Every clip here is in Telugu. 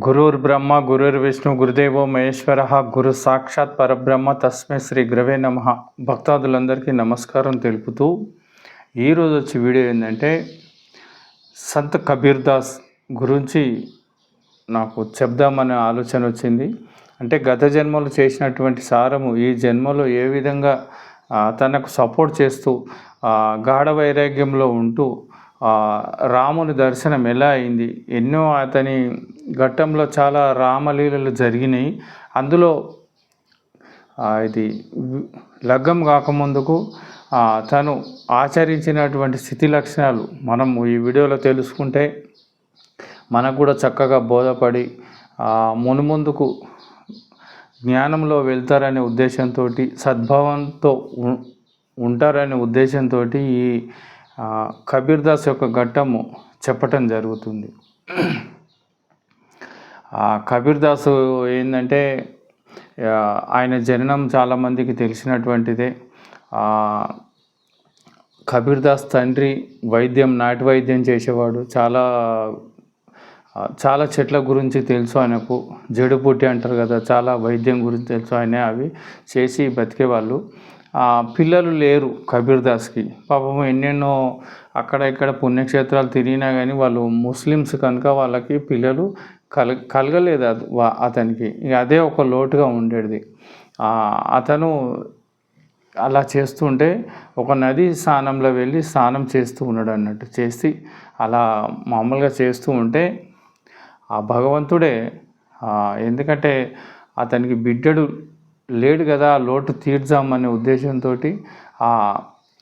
గురుర్ బ్రహ్మ గురుర్ విష్ణు గురుదేవో మహేశ్వర గురు సాక్షాత్ పరబ్రహ్మ తస్మై శ్రీ గ్రవే నమ. భక్తాదులందరికీ నమస్కారం తెలుపుతూ ఈరోజు వచ్చే వీడియో ఏంటంటే సంత్ కబీర్ దాస్ గురించి నాకు చెప్దామనే ఆలోచన వచ్చింది. అంటే గత జన్మలో చేసినటువంటి సారము ఈ జన్మలో ఏ విధంగా తనకు సపోర్ట్ చేస్తూ గాఢ వైరాగ్యంలో ఉంటూ రాముని దర్శనం ఎలా అయింది? ఎన్నో అతని ఘట్టంలో చాలా రామలీలలు జరిగినాయి. అందులో ఇది లగ్గం కాకముందుకు తను ఆచరించినటువంటి స్థితి లక్షణాలు మనం ఈ వీడియోలో తెలుసుకుంటే మనకు కూడా చక్కగా బోధపడి మునుముందుకు జ్ఞానంలో వెళ్తారనే ఉద్దేశంతో సద్భావంతో ఉంటారనే ఉద్దేశంతో ఈ కబీర్దాస్ యొక్క ఘట్టము చెప్పటం జరుగుతుంది. కబీర్దాస్ ఏంటంటే ఆయన జననం చాలామందికి తెలిసినటువంటిదే. కబీర్దాస్ తండ్రి వైద్యం నాటు వైద్యం చేసేవాడు. చాలా చాలా చెట్ల గురించి తెలుసు ఆయనకు. జడుపుట్టి అంటారు కదా చాలా వైద్యం గురించి తెలుసు ఆయన అవి చేసి బతికేవాళ్ళు. పిల్లలు లేరు కబీర్ దాస్కి పాపం ఎన్నెన్నో అక్కడ ఇక్కడ పుణ్యక్షేత్రాలు తిరిగినా కానీ వాళ్ళు ముస్లిమ్స్ కనుక వాళ్ళకి పిల్లలు కల కలగలేదు అది వా- అతనికి. ఇక అదే ఒక లోటుగా ఉండేది. అతను అలా చేస్తుంటే ఒక నది స్నానంలో వెళ్ళి స్నానం చేస్తూ ఉన్నాడు అన్నట్టు. చేసి అలా మామూలుగా చేస్తూ ఉంటే ఆ భగవంతుడే ఎందుకంటే అతనికి బిడ్డడు లేడు కదా ఆ లోటు తీర్చామనే ఉద్దేశంతో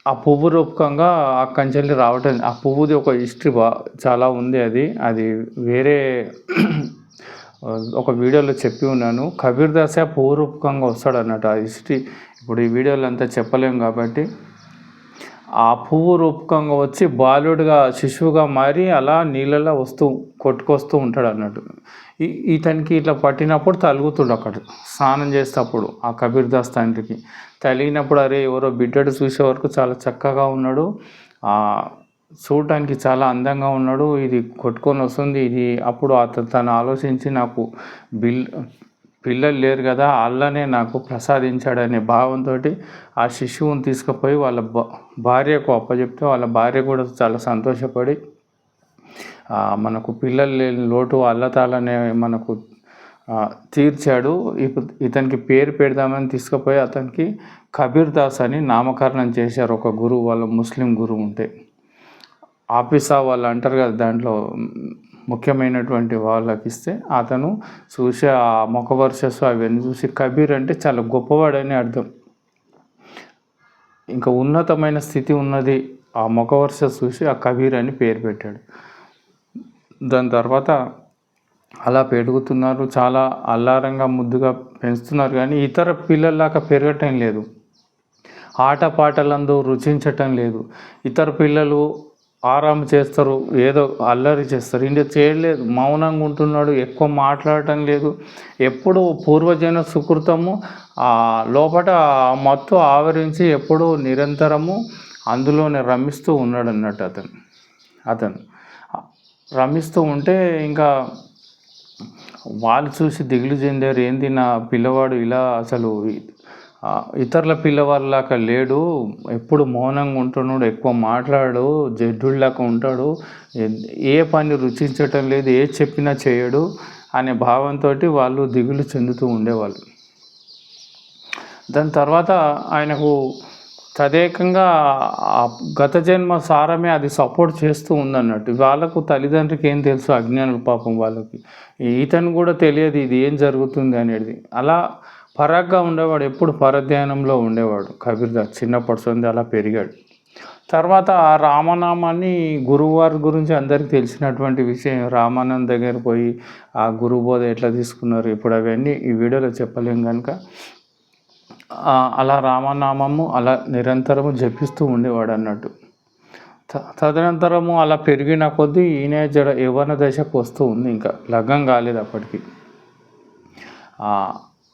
ఆ పువ్వు రూపకంగా అక్కడి నుంచి రావటం ఆ పువ్వుది ఒక హిస్టరీ బా చాలా ఉంది అది. అది వేరే ఒక వీడియోలో చెప్పి ఉన్నాను. కబీర్ దాసే పువ్వు రూపకంగా వస్తాడు అన్నట్టు ఆ హిస్టరీ. ఇప్పుడు ఈ వీడియోలో అంతా చెప్పలేం కాబట్టి ఆ పువ్వు రూపకంగా వచ్చి బాలుడిగా శిశువుగా మారి అలా నీళ్ళలో వస్తూ కొట్టుకొస్తూ ఉంటాడు అన్నట్టు. ఇతనికి ఇట్లా పట్టినప్పుడు తలుగుతుడు అక్కడ. స్నానం చేసేటప్పుడు ఆ కబీర్ దాస్ తండ్రికి. తలిగినప్పుడు అరే ఎవరో బిడ్డడు చూసే వరకు చాలా చక్కగా ఉన్నాడు. ఆ చూడటానికి చాలా అందంగా ఉన్నాడు. ఇది కొట్టుకొని వస్తుంది. ఇది అప్పుడు అతను తను ఆలోచించి నాకు బిల్ పిల్లలు లేరు కదా అల్లనే నాకు ప్రసాదించాడనే భావంతో ఆ శిశువుని తీసుకుపోయి వాళ్ళ భార్యకు అప్పచెప్తే వాళ్ళ భార్య కూడా చాలా సంతోషపడి మనకు పిల్లలు లేని లోటు అల్లతాలనే మనకు తీర్చాడు. ఇప్పుడు ఇతనికి పేరు పెడదామని తీసుకుపోయి అతనికి కబీర్ దాస్ అని నామకరణం చేశారు ఒక గురువు వాళ్ళ ముస్లిం గురువు ఉంటే. ఆఫీసా వాళ్ళు అంటారు కదా దాంట్లో ముఖ్యమైనటువంటి వాళ్ళకి ఇస్తే అతను చూసి ఆ ముఖ వర్షస్సు అవన్నీ చూసి కబీర్ అంటే చాలా గొప్పవాడని అర్థం. ఇంకా ఉన్నతమైన స్థితి ఉన్నది ఆ ముఖ వర్ష చూసి ఆ కబీర్ అని పేరు పెట్టాడు. దాని తర్వాత అలా పెరుగుతున్నారు చాలా అల్లారంగా ముద్దుగా పెంచుతున్నారు కానీ ఇతర పిల్లల్లాగా పెరగటం లేదు. ఆటపాటలందు రుచించటం లేదు. ఇతర పిల్లలు ఆరాము చేస్తారు ఏదో అల్లరి చేస్తారు. ఇండియా చేయలేదు. మౌనంగా ఉంటున్నాడు ఎక్కువ మాట్లాడటం లేదు. ఎప్పుడు పూర్వజన సుకృతము ఆ లోపల మత్తు ఆవరించి ఎప్పుడూ నిరంతరము అందులోనే రమిస్తూ ఉన్నాడు అన్నట్టు అతను. అతను రమిస్తూ ఉంటే ఇంకా వాళ్ళు చూసి దిగులు చెందారు. ఏంది నా పిల్లవాడు ఇలా అసలు ఇతరుల పిల్లవాళ్ళలాగా లేడు ఎప్పుడు మౌనంగా ఉంటున్నాడు ఎక్కువ మాట్లాడు జడ్డులాగా ఉంటాడు ఏ- పని రుచించటం లేదు ఏ చెప్పినా చేయడు అనే భావంతో వాళ్ళు దిగులు చెందుతూ ఉండేవాళ్ళు. దాని తర్వాత ఆయనకు తదేకంగా గత జన్మ సారమే అది సపోర్ట్ చేస్తూ ఉందన్నట్టు. వాళ్ళకు తల్లిదండ్రికి ఏం తెలుసు అజ్ఞానులు పాపం వాళ్ళకి? ఇతను కూడా తెలియదు ఇది ఏం జరుగుతుంది అనేది. అలా పరాగ్గా ఉండేవాడు ఎప్పుడు పరధ్యానంలో ఉండేవాడు. కబీర్దాస్ చిన్నప్పటి నుండి అలా పెరిగాడు. తర్వాత ఆ రామనామాన్ని గురువారి గురించి అందరికీ తెలిసినటువంటి విషయం రామానంద్ దగ్గర పోయి ఆ గురువు బోధ ఎట్లా తీసుకున్నారు ఇప్పుడు అవన్నీ ఈ వీడియోలో చెప్పలేం కనుక అలా రామనామము అలా నిరంతరము జపిస్తూ ఉండేవాడు అన్నట్టు. త- తదనంతరము అలా పెరిగిన కొద్దీ ఈయన జడ యవ్వన దశకు వస్తూ ఉంది ఇంకా. లగ్గం కాలేదు అప్పటికి.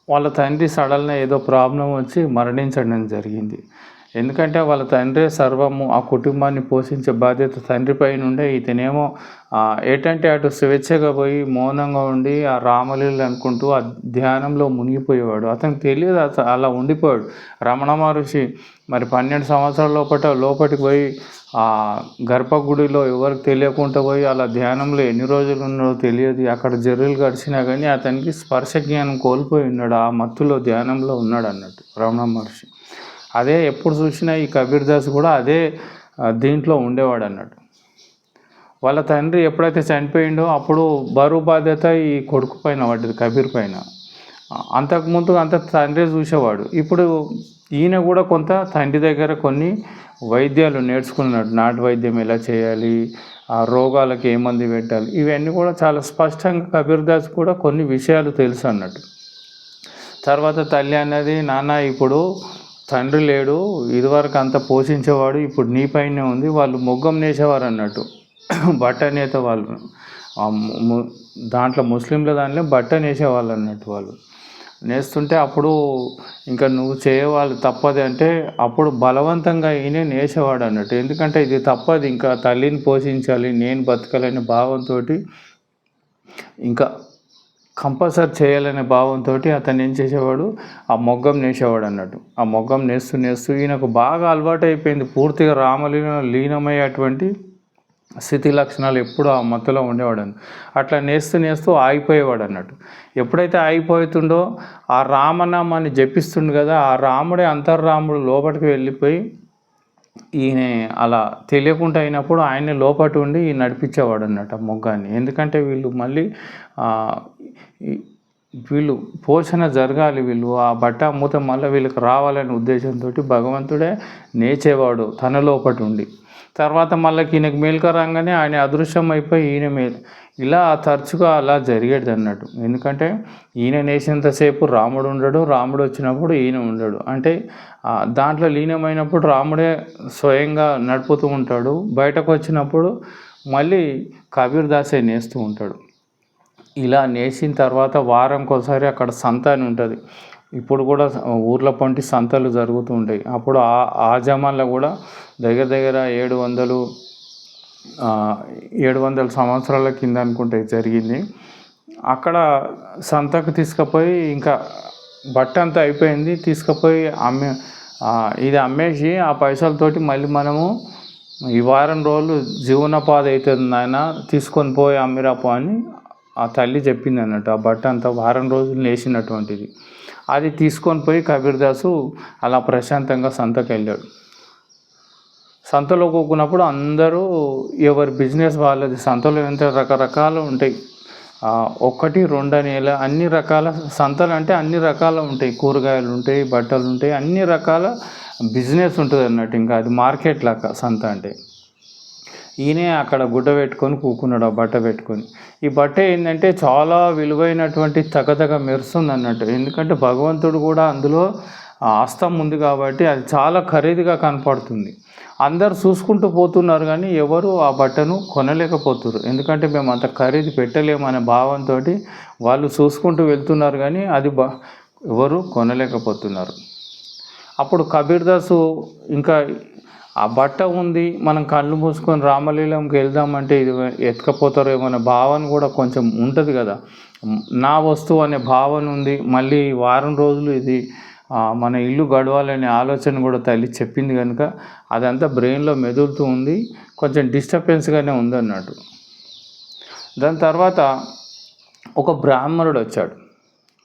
వాళ్ళ తండ్రి సడన్గా ఏదో ప్రాబ్లం వచ్చి మరణించడం జరిగింది. ఎందుకంటే వాళ్ళ తండ్రి సర్వము ఆ కుటుంబాన్ని పోషించే బాధ్యత తండ్రి పైన ఉండే. ఇతనేమో ఏటంటే అటు స్వేచ్ఛగా పోయి మౌనంగా ఉండి ఆ రామలీలు అనుకుంటూ ఆ ధ్యానంలో మునిగిపోయేవాడు. అతనికి తెలియదు అత అలా ఉండిపోయాడు. రమణ మహర్షి మరి పన్నెండు సంవత్సరాల లోపల లోపలికి పోయి ఆ గర్భగుడిలో ఎవరికి తెలియకుండా పోయి అలా ధ్యానంలో ఎన్ని రోజులు ఉన్నాడో తెలియదు. అక్కడ జర్రులు గడిచినా కానీ అతనికి స్పర్శ జ్ఞానం కోల్పోయి ఉన్నాడు. ఆ మత్తులో ధ్యానంలో ఉన్నాడు అన్నట్టు రమణ మహర్షి. అదే ఎప్పుడు చూసినా ఈ కబీర్ దాస్ కూడా అదే దీంట్లో ఉండేవాడు అన్నట్టు. వాళ్ళ తండ్రి ఎప్పుడైతే చనిపోయిండో అప్పుడు బరువు బాధ్యత ఈ కొడుకు పైన పడ్డది కబీర్ పైన. అంతకుముందు అంత తండ్రి చూసేవాడు. ఇప్పుడు ఈయన కూడా కొంత తండ్రి దగ్గర కొన్ని వైద్యాలు నేర్చుకున్నాడు. నాటు వైద్యం ఎలా చేయాలి ఆ రోగాలకు ఏ పెట్టాలి ఇవన్నీ కూడా చాలా స్పష్టంగా కబీర్ దాస్ కూడా కొన్ని విషయాలు తెలుసు అన్నట్టు. తర్వాత తల్లి అన్నది నాన్న ఇప్పుడు తండ్రి లేడు ఇదివరకు అంత పోషించేవాడు ఇప్పుడు నీ పైనే ఉంది వాళ్ళు మొగ్గం నేసేవారు అన్నట్టు. బట్ట నేత వాళ్ళు. దాంట్లో ముస్లింల దాంట్లో బట్ట నేసేవాళ్ళు అన్నట్టు వాళ్ళు. నేస్తుంటే అప్పుడు ఇంకా నువ్వు చేయవాలి తప్పది అంటే అప్పుడు బలవంతంగా ఈయనే నేసేవాడు అన్నట్టు. ఎందుకంటే ఇది తప్పది ఇంకా తల్లిని పోషించాలి నేను బతకాలనే భావంతో ఇంకా కంపల్సరీ చేయాలనే భావంతో అతను ఏం చేసేవాడు? ఆ మొగ్గం నేసేవాడు అన్నట్టు. ఆ మొగ్గం నేస్తూ నేస్తూ ఈయనకు బాగా అలవాటు అయిపోయింది పూర్తిగా రామలీన లీనమయ్యేటువంటి స్థితి లక్షణాలు ఎప్పుడు ఆ మత్తులో ఉండేవాడు అన్న అట్లా నేస్తూ నేస్తూ ఆగిపోయేవాడు అన్నట్టు. ఎప్పుడైతే ఆగిపోతుండో ఆ రామనామాన్ని జపిస్తుండు కదా ఆ రాముడే అంతర్రాముడు లోపలికి వెళ్ళిపోయి ఈయన అలా తెలియకుండా అయినప్పుడు ఆయన లోపట ఉండి ఈయన నడిపించేవాడు అన్నట్టు ఆ మొగ్గాన్ని. ఎందుకంటే వీళ్ళు మళ్ళీ వీళ్ళు పోషణ జరగాలి వీళ్ళు. ఆ బట్ట మూత మళ్ళీ వీళ్ళకి రావాలనే ఉద్దేశంతో భగవంతుడే నేచేవాడు తన ఒకటి ఉండి. తర్వాత మళ్ళీ ఈయనకి మేలుక రాగానే ఆయన అదృశ్యం అయిపోయి ఈయన మేలు. ఇలా తరచుగా అలా జరిగేది అన్నట్టు. ఎందుకంటే ఈయన నేసినంతసేపు రాముడు ఉండడు రాముడు వచ్చినప్పుడు ఈయన ఉండడు. అంటే దాంట్లో లీనమైనప్పుడు రాముడే స్వయంగా నడుపుతూ ఉంటాడు బయటకు వచ్చినప్పుడు మళ్ళీ కబీర్ దాసే నేస్తూ ఉంటాడు. ఇలా నేసిన తర్వాత వారంకి ఒకసారి అక్కడ సంత అని ఉంటుంది. ఇప్పుడు కూడా ఊర్ల పంటి సంతలు జరుగుతూ ఉంటాయి. అప్పుడు ఆ ఆ జమాన్లో కూడా దగ్గర దగ్గర ఏడు వందలు ఏడు వందల సంవత్సరాల కింద అనుకుంటే జరిగింది. అక్కడ సంతకు తీసుకుపోయి ఇంకా బట్ట అంతా అయిపోయింది. తీసుకుపోయి అమ్మే ఇది అమ్మేసి ఆ పైసలతోటి మళ్ళీ మనము ఈ వారం రోజులు జీవనోపాధి అవుతుంది నాయన తీసుకొని పోయి అమ్మిరాపో అని ఆ తల్లి చెప్పింది అన్నట్టు ఆ బట్ట అంతా వారం రోజులు నేసినటువంటిది. అది తీసుకొని పోయి కబీర్దాసు అలా ప్రశాంతంగా సంతకు వెళ్ళాడు సంతలో కూకున్నప్పుడు అందరూ ఎవరి బిజినెస్ వాళ్ళది సంతలో ఎంత రకరకాలు ఉంటాయి. ఒకటి రెండు అని అన్ని రకాల సంతలు అంటే అన్ని రకాలు ఉంటాయి. కూరగాయలు ఉంటాయి బట్టలు ఉంటాయి అన్ని రకాల బిజినెస్ ఉంటుంది అన్నట్టు ఇంకా అది మార్కెట్ లాగా సంత అంటే. ఈయనే అక్కడ గుడ్డ పెట్టుకొని కూకున్నాడు ఆ బట్ట పెట్టుకొని. ఈ బట్ట ఏంటంటే చాలా విలువైనటువంటి తగదగ మెరుస్తుంది అన్నట్టు. ఎందుకంటే భగవంతుడు కూడా అందులో ఆస్తం ఉంది కాబట్టి అది చాలా ఖరీదుగా కనపడుతుంది. అందరు చూసుకుంటూ పోతున్నారు కానీ ఎవరు ఆ బట్టను కొనలేకపోతున్నారు. ఎందుకంటే మేము అంత ఖరీదు పెట్టలేమనే భావంతో వాళ్ళు చూసుకుంటూ వెళ్తున్నారు కానీ అది బా ఎవరు కొనలేకపోతున్నారు. అప్పుడు కబీర్దాసు ఇంకా ఆ బట్ట ఉంది మనం కళ్ళు మూసుకొని రామలీలంకి వెళ్దామంటే ఇది ఎత్తుకపోతారో ఏమనే భావన కూడా కొంచెం ఉంటుంది కదా. నా వస్తువు అనే భావన ఉంది మళ్ళీ వారం రోజులు ఇది మన ఇల్లు గడవాలనే ఆలోచన కూడా తల్లి చెప్పింది కనుక అదంతా బ్రెయిన్లో మెదులుతూ ఉంది కొంచెం డిస్టర్బెన్స్గానే ఉంది అన్నట్టు దాని తర్వాత ఒక బ్రాహ్మణుడు వచ్చాడు.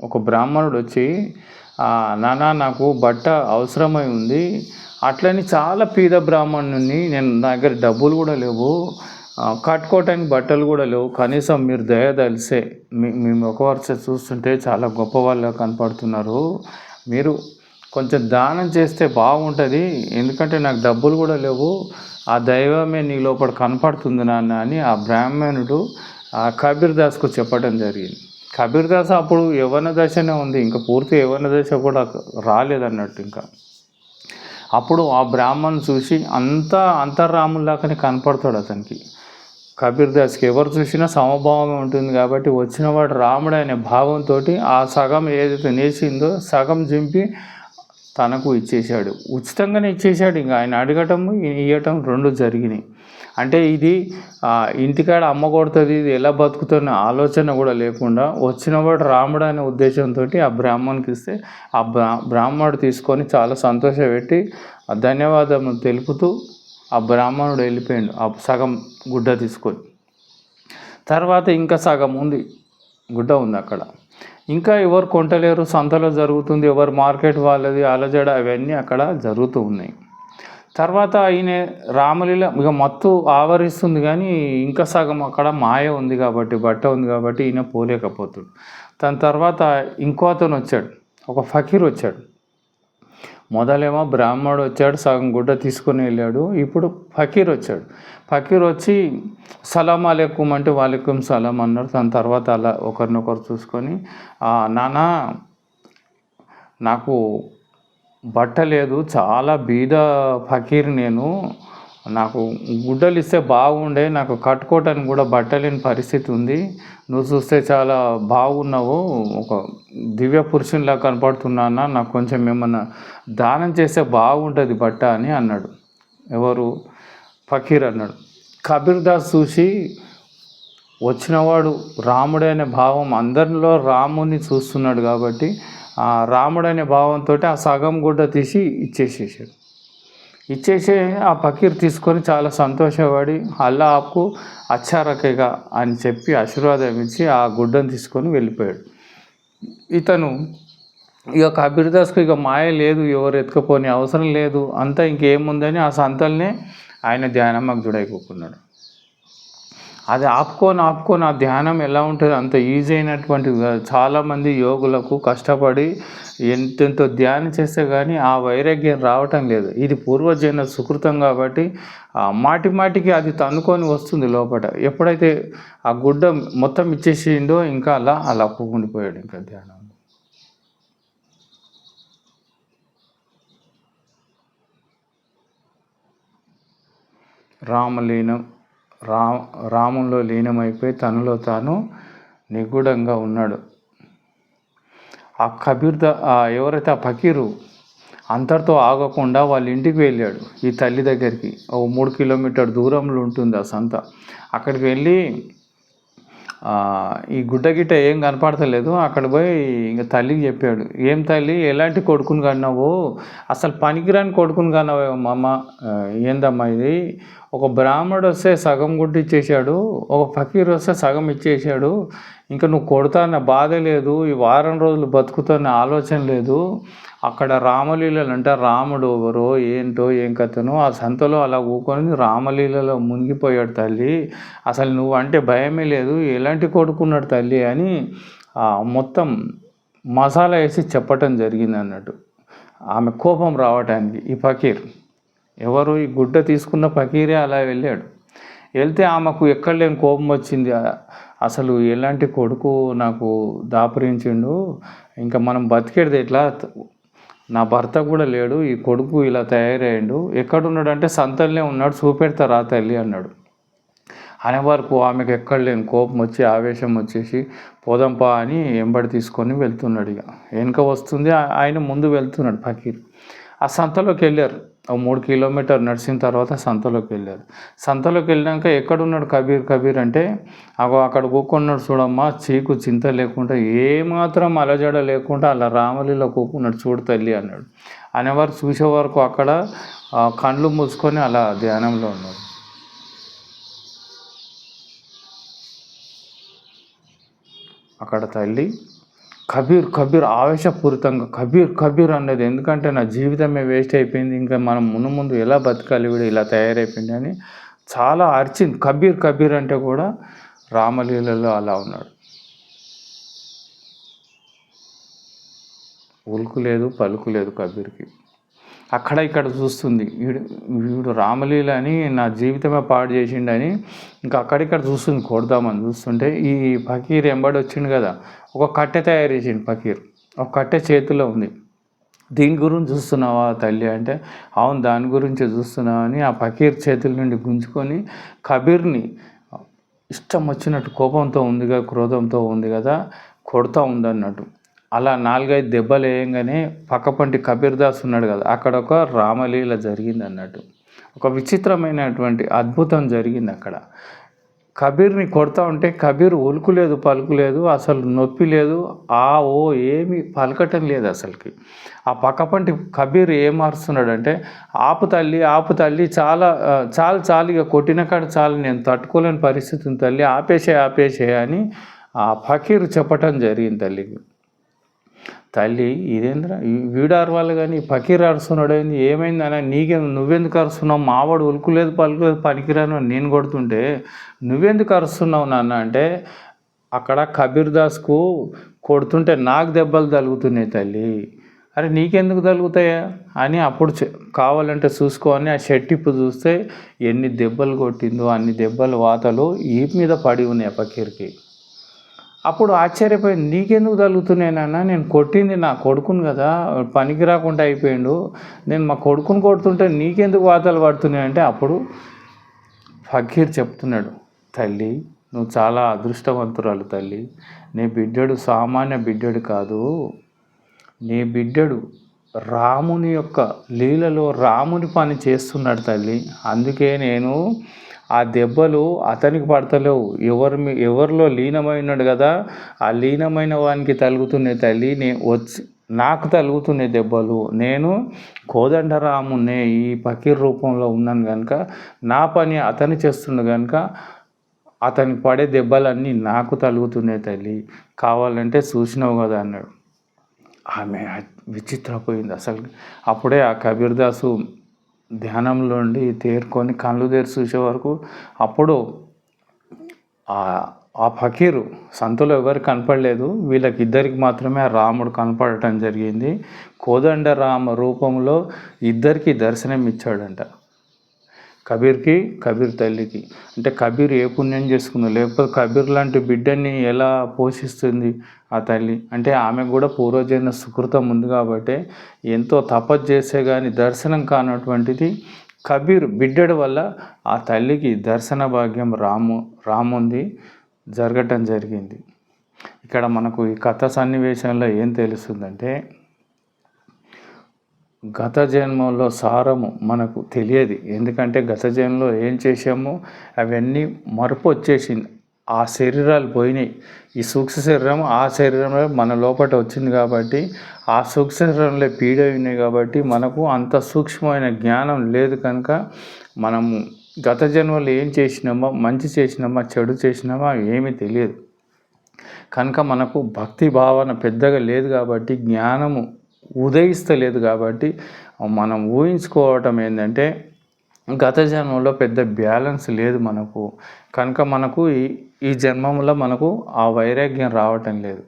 ఒక బ్రాహ్మణుడు వచ్చి నానా నాకు బట్ట అవసరమై ఉంది అట్లని చాలా పేద బ్రాహ్మణుని నేను నా దగ్గర డబ్బులు కూడా లేవు. కట్టుకోవటానికి బట్టలు కూడా లేవు. కనీసం మీరు దయదలిసే మీ మేము ముఖవర్చ చూస్తుంటే చాలా గొప్ప వాళ్ళు కనపడుతున్నారు. మీరు కొంచెం దానం చేస్తే బాగుంటుంది ఎందుకంటే నాకు డబ్బులు కూడా లేవు. ఆ దైవమే నీ లోపల కనపడుతుంది నాన్న అని ఆ బ్రాహ్మణుడు ఆ కబీర్ దాస్కు చెప్పడం జరిగింది. కబీర్ దాస్ అప్పుడు యవన దశనే ఉంది ఇంకా పూర్తి యవన దశ కూడా రాలేదన్నట్టు ఇంకా. అప్పుడు ఆ బ్రాహ్మణ్ చూసి అంతా అంతర్రాముల్లాగానే కనపడతాడు అతనికి. కబీర్ దాస్కి ఎవరు చూసినా సమభావమే ఉంటుంది కాబట్టి వచ్చినవాడు రాముడు అనే భావంతో ఆ సగం ఏదైతే నేసిందో సగం చింపి తనకు ఇచ్చేశాడు. ఉచితంగానే ఇచ్చేశాడు. ఇంకా ఆయన అడగటం ఈయన ఇవ్వటం రెండు జరిగినాయి. అంటే ఇది ఇంటికాడ అమ్మ కొడుతుంది ఇది ఎలా బతుకుతున్న ఆలోచన కూడా లేకుండా వచ్చినవాడు రాముడు అనే ఉద్దేశంతో ఆ బ్రాహ్మణునికి ఇస్తే ఆ బ్రా బ్రాహ్మణుడు తీసుకొని చాలా సంతోషపెట్టి ఆ ధన్యవాదం తెలుపుతూ ఆ బ్రాహ్మణుడు వెళ్ళిపోయాడు ఆ సగం గుడ్డ తీసుకొని. తర్వాత ఇంకా సగం ఉంది గుడ్డ ఉంది అక్కడ. ఇంకా ఎవరు కొంటలేరు సంతలో జరుగుతుంది ఎవరు మార్కెట్ వాళ్ళది అలజడ అవన్నీ అక్కడ జరుగుతూ ఉన్నాయి. తర్వాత ఆయన రామలీల ఇక మత్తు ఆవరిస్తుంది కానీ ఇంకా సగం అక్కడ మాయ ఉంది కాబట్టి బట్ట ఉంది కాబట్టి ఈయన పోలేకపోతాడు. దాని తర్వాత ఇంకో అతను వచ్చాడు ఒక ఫకీర్ వచ్చాడు. మొదలేమో బ్రాహ్మడు వచ్చాడు సగం గుడ్డ తీసుకొని వెళ్ళాడు ఇప్పుడు ఫకీర్ వచ్చాడు. ఫకీర్ వచ్చి సలాం అలైకుం అంటే వాలేకుం సలాం అన్నారు దాని తర్వాత అలా ఒకరినొకరు చూసుకొని నానా నాకు బట్ట లేదు చాలా బీద ఫకీర్ నేను. నాకు గుడ్డలు ఇస్తే బాగుండే నాకు కట్టుకోవటానికి కూడా బట్టలేని పరిస్థితి ఉంది. నువ్వు చూస్తే చాలా బాగున్నావు. ఒక దివ్య పురుషునిలా కనపడుతున్నానా నాకు కొంచెం ఏమన్నా దానం చేస్తే బాగుంటుంది బట్ట అని అన్నాడు. ఎవరు? ఫకీర్ అన్నాడు. కబీర్ దాస్ చూసి వచ్చినవాడు రాముడే అనే భావం. అందరిలో రాముని చూస్తున్నాడు కాబట్టి రాముడు అనే భావంతో ఆ సగం గుడ్డ తీసి ఇచ్చేసేసాడు. ఇచ్చేసి ఆ పకీర్ తీసుకొని చాలా సంతోషపడి అల్లా ఆకు అచ్చారకేగా అని చెప్పి ఆశీర్వాదం ఇచ్చి ఆ గుడ్డను తీసుకొని వెళ్ళిపోయాడు. ఇతను ఇక కబీర్దాస్కు ఇక మాయ లేదు ఎవరు ఎత్తుకుపోని అవసరం లేదు అంతా ఇంకేముందని ఆ సంతల్నే ఆయన ధ్యానం మాకు జుడైపోకున్నాడు. అది ఆపుకొని ఆపుకొని ఆ ధ్యానం ఎలా ఉంటుంది అంత ఈజీ అయినటువంటిది కాదు చాలామంది యోగులకు కష్టపడి ఎంతెంతో ధ్యానం చేస్తే కానీ ఆ వైరాగ్యం రావటం లేదు. ఇది పూర్వజన్మ సుకృతం కాబట్టి ఆ మాటి మాటికి అది తన్నుకొని వస్తుంది లోపల ఎప్పుడైతే ఆ గుడ్డ మొత్తం ఇచ్చేసిండో ఇంకా అలా అలా అప్పుకుండిపోయాడు ఇంకా ధ్యానం. రామలీనం రా రాముల్లో లీనమైపోయి తనలో తాను నిగూఢంగా ఉన్నాడు. ఆ కబీర్ ఎవరైతే ఆ ఫకీరు అంతటితో ఆగకుండా వాళ్ళ ఇంటికి వెళ్ళాడు ఈ తల్లి దగ్గరికి. ఓ మూడు కిలోమీటర్ దూరంలో ఉంటుంది ఆ సంత. అక్కడికి వెళ్ళి ఈ గుడ్డ గిట్ట ఏం కనపడతలేదు. అక్కడ పోయి ఇంకా తల్లికి చెప్పాడు. ఏం తల్లి ఎలాంటి కొడుకుని కన్నావు? అసలు పనికిరాని కొడుకుని కన్నావు అమ్మ. ఏందమ్మా ఇది? ఒక బ్రాహ్మడు వస్తే సగం గుడ్డ ఇచ్చేసాడు. ఒక ఫకీర్ వస్తే సగం ఇచ్చేసాడు. ఇంకా నువ్వు కొడతాన్న బాధ లేదు. ఈ వారం రోజులు బతుకుతున్న ఆలోచన లేదు. అక్కడ రామలీలలు అంటే రాముడు ఎవరో ఏంటో ఏం కథనో ఆ సంతలో అలా ఊకొని రామలీలలో మునిగిపోయాడు తల్లి. అసలు నువ్వు అంటే భయమే లేదు ఎలాంటి కొడుకున్నాడు తల్లి అని మొత్తం మసాలా వేసి చెప్పటం జరిగింది అన్నట్టు. ఆమె కోపం రావటానికి ఈ ఫకీర్ ఎవరు ఈ గుడ్డ తీసుకున్న ఫకీరే అలా వెళ్ళాడు. వెళ్తే ఆమెకు ఎక్కడ లేని కోపం వచ్చింది. అసలు ఎలాంటి కొడుకు నాకు దాపరించిండు? ఇంకా మనం బతికేది ఎట్లా? నా భర్త కూడా లేడు ఈ కొడుకు ఇలా తయారయ్యాడు. ఎక్కడున్నాడు అంటే సంతల్లే ఉన్నాడు చూపెడతారా తల్లి అన్నాడు. అనే వరకు ఆమెకు ఎక్కడ లేని కోపం వచ్చి ఆవేశం వచ్చేసి పోదంపా అని ఎంబడి తీసుకొని వెళ్తున్నాడు ఇక. వెనుక వస్తుంది ఆయన ముందు వెళ్తున్నాడు ఫకీర్. ఆ సంతలోకి వెళ్ళారు. మూడు కిలోమీటర్ నడిచిన తర్వాత సంతలోకి వెళ్ళారు సంతలోకి వెళ్ళాక ఎక్కడున్నాడు కబీర్? కబీర్ అంటే అగో అక్కడ కూకున్నాడు చూడమ్మా చీకు చింత లేకుండా ఏమాత్రం అలజడ లేకుండా అలా రామలీలో కూకున్నాడు చూడు తల్లి అన్నాడు. అనేవారు చూసే వరకు అక్కడ కండ్లు కళ్ళు మూసుకొని అలా ధ్యానంలో ఉన్నాడు. అక్కడ తల్లి కబీర్ కబీర్ ఆవేశపూరితంగా కబీర్ కబీర్ అన్నది ఎందుకంటే నా జీవితమే వేస్ట్ అయిపోయింది ఇంకా మనం ముందు ముందు ఎలా బతకాలి వీడు ఇలా తయారైపోయింది అని చాలా అర్చింది. కబీర్ కబీర్ అంటే కూడా రామలీలలో అలా ఉన్నాడు. ఉలుకు లేదు పలుకు లేదు కబీర్కి. అక్కడ ఇక్కడ చూస్తుంది. వీడు వీడు రామలీల అని నా జీవితమే పాడు చేసిండని ఇంకా అక్కడిక్కడ చూస్తుంది కొడదామని చూస్తుంటే ఈ ఫకీర్ ఎంబడి వచ్చిండు కదా ఒక కట్టె తయారు చేసిండు ఫకీర్. ఒక కట్టె చేతిలో ఉంది. దీని గురించి చూస్తున్నావా తల్లి అంటే అవును దాని గురించి చూస్తున్నావా అని ఆ ఫకీర్ చేతుల నుండి గుంజుకొని కబీర్ని ఇష్టం వచ్చినట్టు కోపంతో ఉంది కదా క్రోధంతో ఉంది కదా కొడతా ఉందన్నట్టు. అలా నాలుగైదు దెబ్బలు వేయంగానే పక్కపంటి కబీర్ దాస్ ఉన్నాడు కదా అక్కడ ఒక రామలీల జరిగింది అన్నట్టు. ఒక విచిత్రమైనటువంటి అద్భుతం జరిగింది అక్కడ. కబీర్ని కొడతా ఉంటే కబీర్ ఉలుకులేదు పలుకులేదు అసలు నొప్పి లేదు ఆ ఓ ఏమి పలకటం లేదు అసలుకి. ఆ పక్కపంటి కబీర్ ఏం మారుస్తున్నాడంటే ఆపు తల్లి ఆపు తల్లి చాలా చాలు చాలు ఇక కొట్టిన కాడ చాలు నేను తట్టుకోలేని పరిస్థితిని తల్లి ఆపేసే ఆపేసే అని ఆ ఫకీర్ చెప్పటం జరిగింది తల్లికి. తల్లి ఇదేంద్రా? ఈ- వీడు అరవాలి కానీ పకీర్ అరుస్తున్నాడు ఏంది? ఏమైంది అన్న? నీకే నువ్వెందుకు అరుస్తున్నావు? మావాడు ఉలుకులేదు పలుకులేదు పనికిరాను నేను కొడుతుంటే నువ్వెందుకు అరుస్తున్నావు నాన్న? అంటే అక్కడ కబీర్ దాస్కు కొడుతుంటే నాకు దెబ్బలు తలుగుతున్నాయి తల్లి. అరే నీకెందుకు తగులుతాయా? అని అప్పుడు చె- కావాలంటే చూసుకో అని ఆ షెట్టిప్పు చూస్తే ఎన్ని దెబ్బలు కొట్టిందో అన్ని దెబ్బలు వాతలు ఈ మీద పడి ఉన్నాయి ఆ అప్పుడు ఆశ్చర్యపోయి నీకెందుకు తగులుతున్నాయినా నేను కొట్టింది నా కొడుకుని కదా పనికి రాకుండా అయిపోయిండు. నేను మా కొడుకుని కొడుతుంటే నీకెందుకు వాతలు పడుతున్నాయి? అంటే అప్పుడు ఫకీర్ చెప్తున్నాడు తల్లి నువ్వు చాలా అదృష్టవంతురాలు తల్లి. నీ బిడ్డడు సామాన్య బిడ్డడు కాదు. నీ బిడ్డడు రాముని యొక్క లీలలో రాముని పని చేస్తున్నాడు తల్లి. అందుకే నేను ఆ దెబ్బలు అతనికి పడతలేవు. ఎవరి మీ- ఎవరిలో లీనమైనాడు కదా ఆ లీనమైన వానికి తలుగుతున్నాయి తల్లి నే వచ్చి నాకు తలుగుతుండే దెబ్బలు. నేను కోదండరామునే ఈ పకీర్ రూపంలో ఉన్నాను కనుక నా పని అతను చేస్తుండు కనుక అతనికి పడే దెబ్బలన్నీ నాకు తలుగుతున్నాయి తల్లి. కావాలంటే చూసినావు కదా అన్నాడు. ఆమె విచిత్రపోయింది అసలు. అప్పుడే ఆ కబీర్దాసు ధ్యానంలో ఉండి తేరుకొని కళ్ళు తెరిచి చూసే వరకు అప్పుడు ఆ ఫకీరు సంతలో ఎవరికి కనపడలేదు. వీళ్ళకిద్దరికి మాత్రమే ఆ రాముడు కనపడటం జరిగింది. కోదండ రామ రూపంలో ఇద్దరికి దర్శనం ఇచ్చాడంట కబీర్కి కబీర్ తల్లికి. అంటే కబీర్ ఏ పుణ్యం చేసుకుందో లేకపోతే కబీర్ లాంటి బిడ్డని ఎలా పోషిస్తుంది ఆ తల్లి? అంటే ఆమె కూడా పూర్వజైన సుకృతం ఉంది కాబట్టి ఎంతో తపస్సు చేసే కానీ దర్శనం కానటువంటిది కబీర్ బిడ్డడి వల్ల ఆ తల్లికి దర్శన భాగ్యం రాము రాముంది జరగటం జరిగింది. ఇక్కడ మనకు ఈ కథ సన్నివేశంలో ఏం తెలుస్తుందంటే గత జన్మలో సారము మనకు తెలియదు. ఎందుకంటే గత జన్మలో ఏం చేసామో అవన్నీ మరపు వచ్చేసింది. ఆ శరీరాలు పోయినాయి. ఈ సూక్ష్మ శరీరం ఆ శరీరంలో మన లోపల వచ్చింది కాబట్టి ఆ సూక్ష్మ శరీరంలో పీడ ఉన్నాయి కాబట్టి మనకు అంత సూక్ష్మమైన జ్ఞానం లేదు కనుక మనము గత జన్మలో ఏం చేసినామో? మంచి చేసినామా? చెడు చేసినామా? ఏమీ తెలియదు. కనుక మనకు భక్తి భావన పెద్దగా లేదు కాబట్టి జ్ఞానము ఉదయిస్తలేదు కాబట్టి మనం ఊహించుకోవటం ఏంటంటే గత జన్మలో పెద్ద బ్యాలెన్స్ లేదు మనకు. కనుక మనకు ఈ ఈ జన్మంలో మనకు ఆ వైరాగ్యం రావటం లేదు.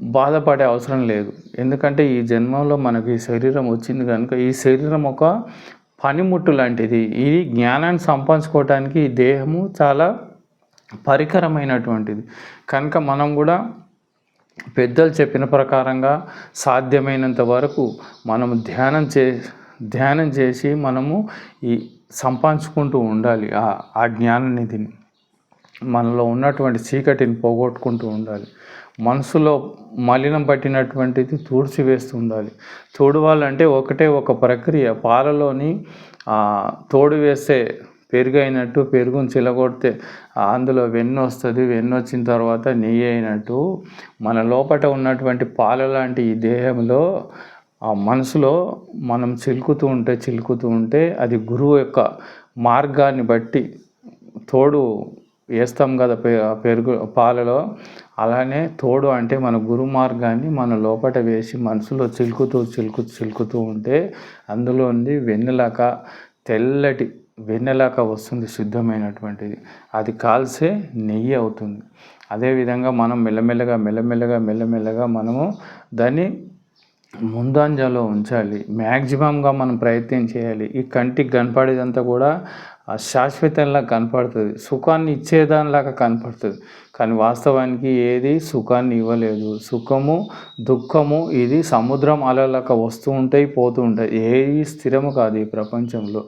బాధపడే అవసరం లేదు. ఎందుకంటే ఈ జన్మంలో మనకు ఈ శరీరం వచ్చింది కనుక ఈ శరీరం ఒక పనిముట్టు లాంటిది. ఇది జ్ఞానాన్ని సంపాదించుకోవడానికి ఈ దేహము చాలా పరికరమైనటువంటిది. కనుక మనం కూడా పెద్దలు చెప్పిన ప్రకారంగా సాధ్యమైనంత వరకు మనము ధ్యానం చే ధ్యానం చేసి మనము ఈ సంపాదించుకుంటూ ఉండాలి ఆ ఆ జ్ఞాన నిధిని మనలో ఉన్నటువంటి చీకటిని పోగొట్టుకుంటూ ఉండాలి. మనసులో మలినం పట్టినటువంటిది తూడ్చివేస్తూ ఉండాలి. తోడువాలంటే ఒకటే ఒక ప్రక్రియ. పాలలోని తోడు వేస్తే పెరుగైనట్టు పెరుగుని చిలగొడితే అందులో వెన్ను వస్తుంది వెన్ను వచ్చిన తర్వాత నెయ్యి అయినట్టు. మన లోపట ఉన్నటువంటి పాల లాంటి ఈ దేహంలో ఆ మనసులో మనం చిలుకుతూ ఉంటే చిలుకుతూ ఉంటే అది గురువు యొక్క మార్గాన్ని బట్టి తోడు వేస్తాం కదా పెరుగు పాలలో. అలానే తోడు అంటే మన గురు మార్గాన్ని మన లోపట వేసి మనసులో చిలుకుతూ చిలుకుతూ చిలుకుతూ ఉంటే అందులో ఉంది వెన్నెలాక తెల్లటి వెన్నెలాక వస్తుంది శుద్ధమైనటువంటిది. అది కాల్సే నెయ్యి అవుతుంది. అదేవిధంగా మనం మెల్లమెల్లగా మెల్లమెల్లగా మెల్లమెల్లగా మనము దాన్ని ముందంజలో ఉంచాలి. మ్యాక్సిమంగా మనం ప్రయత్నం చేయాలి. ఈ కంటికి కనపడేదంతా కూడా శాశ్వతంలా కనపడుతుంది. సుఖాన్ని ఇచ్చేదానిలాగా కనపడుతుంది. కానీ వాస్తవానికి ఏది సుఖాన్ని ఇవ్వలేదు. సుఖము దుఃఖము ఇది సముద్రం అలలాగా వస్తూ ఉంటాయి పోతూ ఉంటాయి. ఏది స్థిరము కాదు ఈ ప్రపంచంలో.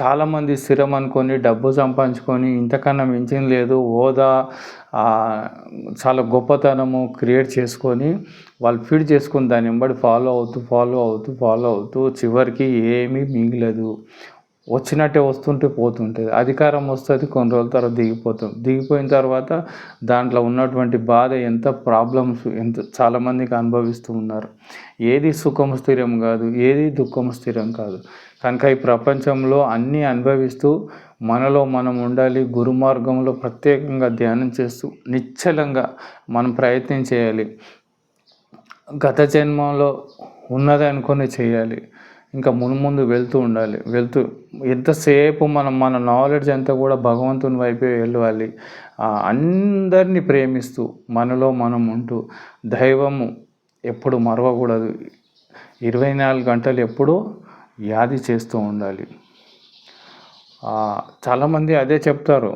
చాలామంది స్థిరం అనుకొని డబ్బు సంపాదించుకొని ఇంతకన్నా మించింది లేదు. హోదా చాలా గొప్పతనము క్రియేట్ చేసుకొని వాళ్ళు ఫీడ్ చేసుకుని దాన్ని వెంబడి ఫాలో అవుతూ ఫాలో అవుతూ ఫాలో అవుతూ చివరికి ఏమీ మిగిలదు. వచ్చినట్టే వస్తుంటే పోతుంటుంది. అధికారం వస్తుంది కొన్ని రోజుల తర్వాత దిగిపోతాం. దిగిపోయిన తర్వాత దాంట్లో ఉన్నటువంటి బాధ ఎంత ప్రాబ్లమ్స్ ఎంత చాలామందికి అనుభవిస్తూ ఉన్నారు. ఏది సుఖం స్థిరం కాదు ఏది దుఃఖం స్థిరం కాదు. కనుక ఈ ప్రపంచంలో అన్నీ అనుభవిస్తూ మనలో మనం ఉండాలి గురు మార్గంలో ప్రత్యేకంగా ధ్యానం చేస్తూ నిశ్చలంగా మనం ప్రయత్నం చేయాలి. గత జన్మలో ఉన్నది అనుకొని చేయాలి. ఇంకా ముందు ముందు వెళ్తూ ఉండాలి. వెళ్తూ ఎంతసేపు మనం మన నాలెడ్జ్ అంతా కూడా భగవంతుని వైపే వెళ్ళాలి. అందరినీ ప్రేమిస్తూ మనలో మనం ఉంటూ దైవము ఎప్పుడు మరవకూడదు. ఇరవై నాలుగు గంటలు ఎప్పుడూ యాది చేస్తూ ఉండాలి. చాలామంది అదే చెప్తారు.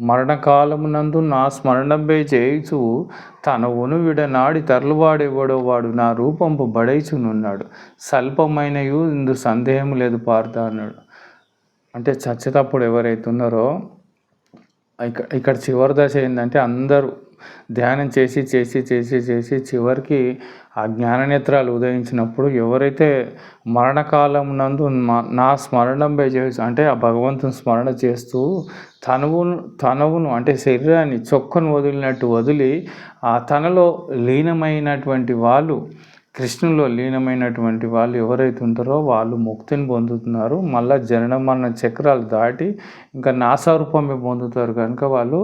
మరణకాలమునందు నా స్మరణంపై చేయిచు తన విడనాడి నాడి తరలువాడెవడో వాడు నా రూపంపు బడైచునున్నాడు. స్వల్పమైనయు ఇందు సందేహం లేదు పార్థ అన్నాడు. అంటే చచ్చేటప్పుడు ఎవరైతున్నారో ఇక్కడ ఇక్కడ చివరి దశ ఏంటంటే అందరూ ధ్యానం చేసి చేసి చేసి చేసి చివరికి ఆ జ్ఞాననేత్రాలు ఉదయించినప్పుడు ఎవరైతే మరణకాలం నందు నా స్మరణంపై చేసి అంటే ఆ భగవంతుని స్మరణ చేస్తూ తనువును తనువును అంటే శరీరాన్ని చొక్కను వదిలినట్టు వదిలి ఆ తనలో లీనమైనటువంటి వాళ్ళు కృష్ణులో లీనమైనటువంటి వాళ్ళు ఎవరైతే ఉంటారో వాళ్ళు ముక్తిని పొందుతున్నారు. మళ్ళీ జనన మరణ చక్రాలు దాటి ఇంకా నాసారూపమే పొందుతారు. కనుక వాళ్ళు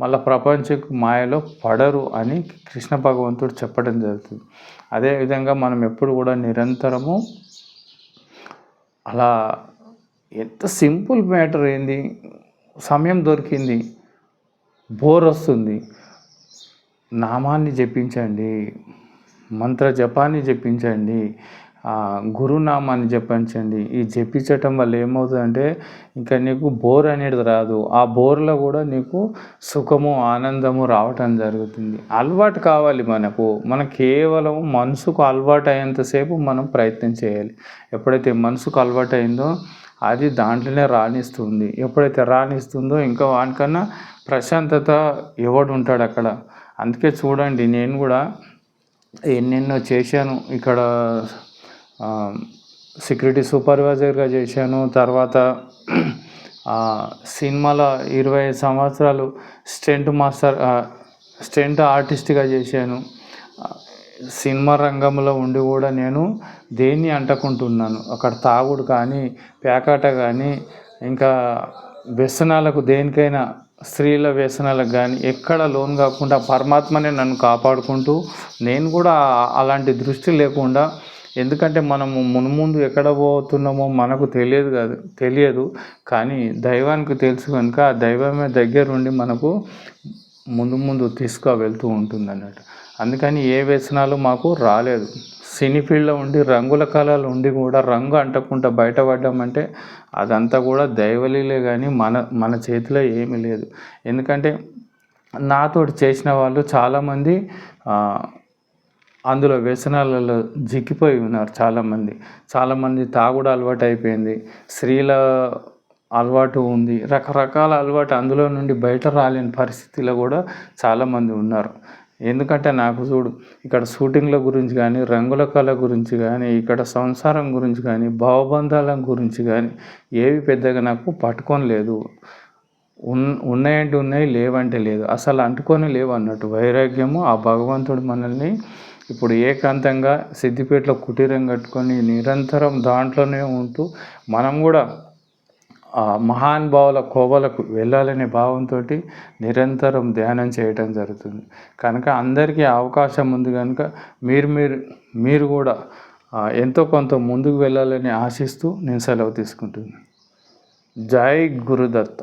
మళ్ళీ ప్రపంచ మాయలో పడరు అని కృష్ణ భగవంతుడు చెప్పడం జరుగుతుంది. అదేవిధంగా మనం ఎప్పుడు కూడా నిరంతరము అలా ఎంత సింపుల్ మ్యాటర్ ఏంది? సమయం దొరికింది. బోర్ వస్తుంది. నామాన్ని జపించండి. మంత్ర జపాన్ని జపించండి. గురునామాన్ని జపించండి. ఈ జపించటం వల్ల ఏమవుతుందంటే ఇంకా నీకు బోర్ అనేది రాదు. ఆ బోర్లో కూడా నీకు సుఖము ఆనందము రావటం జరుగుతుంది. అలవాటు కావాలి మనకు. మన కేవలం మనసుకు అలవాటు అయ్యేంతసేపు మనం ప్రయత్నం చేయాలి. ఎప్పుడైతే మనసుకు అలవాటు అయిందో అది దాంట్లోనే రాణిస్తుంది. ఎప్పుడైతే రాణిస్తుందో ఇంకా వానికన్నా ప్రశాంతత ఎవడు ఉంటాడు అక్కడ? అందుకే చూడండి నేను కూడా ఎన్నెన్నో చేశాను. ఇక్కడ సెక్యూరిటీ సూపర్వైజర్గా చేశాను. తర్వాత సినిమాల సినిమాలో ఇరవై ఐదు సంవత్సరాలు స్టెంట్ మాస్టర్ స్టెంట్ ఆర్టిస్ట్గా చేశాను. సినిమా రంగంలో ఉండి కూడా నేను దేన్ని అంటకుంటున్నాను? అక్కడ తాగుడు కానీ పేకాట కానీ ఇంకా వ్యసనాలకు దేనికైనా స్త్రీల వ్యసనాలకు కానీ ఎక్కడ లోన్ కాకుండా పరమాత్మనే నన్ను కాపాడుకుంటూ నేను కూడా అలాంటి దృష్టి లేకుండా ఎందుకంటే మనము మునుముందు ఎక్కడ పోతున్నామో మనకు తెలియదు కాదు తెలియదు. కానీ దైవానికి తెలుసు కనుక ఆ దైవమే దగ్గరుండి మనకు ముందు ముందు తీసుకు వెళ్తూ ఉంటుంది అన్నట్టు అందుకని ఏ వ్యసనాలు మాకు రాలేదు. సినీ ఫీల్డ్లో ఉండి రంగుల కళలు ఉండి కూడా రంగు అంటకుండా బయటపడ్డామంటే అదంతా కూడా దైవలీలే కానీ మన మన చేతిలో ఏమీ లేదు. ఎందుకంటే నాతోటి చేసిన వాళ్ళు చాలామంది అందులో వ్యసనాలలో జిక్కిపోయి ఉన్నారు చాలామంది. చాలామంది తాగుడు అలవాటు అయిపోయింది. స్త్రీల అలవాటు ఉంది. రకరకాల అలవాటు అందులో నుండి బయట రాలేని పరిస్థితిలో కూడా చాలామంది ఉన్నారు. ఎందుకంటే నాకు చూడు ఇక్కడ షూటింగ్ల గురించి కానీ రంగుల కళ గురించి కానీ ఇక్కడ సంసారం గురించి కానీ భావబంధాల గురించి కానీ ఏవి పెద్దగా నాకు పట్టుకొని లేదు. ఉన్ ఉన్నాయంటే ఉన్నాయి లేవంటే లేదు. అసలు అంటుకొని లేవు అన్నట్టు. వైరాగ్యము ఆ భగవంతుడు మనల్ని ఇప్పుడు ఏకాంతంగా సిద్దిపేటలో కుటీరం కట్టుకొని నిరంతరం దాంట్లోనే ఉంటూ మనం కూడా ఆ మహానుభావుల కోవలకు వెళ్ళాలనే భావంతో నిరంతరం ధ్యానం చేయటం జరుగుతుంది. కనుక అందరికీ అవకాశం ఉంది కనుక మీరు మీరు మీరు కూడా ఎంతో కొంత ముందుకు వెళ్ళాలని ఆశిస్తూ నేను సెలవు తీసుకుంటున్నాను. జై గురుదత్త.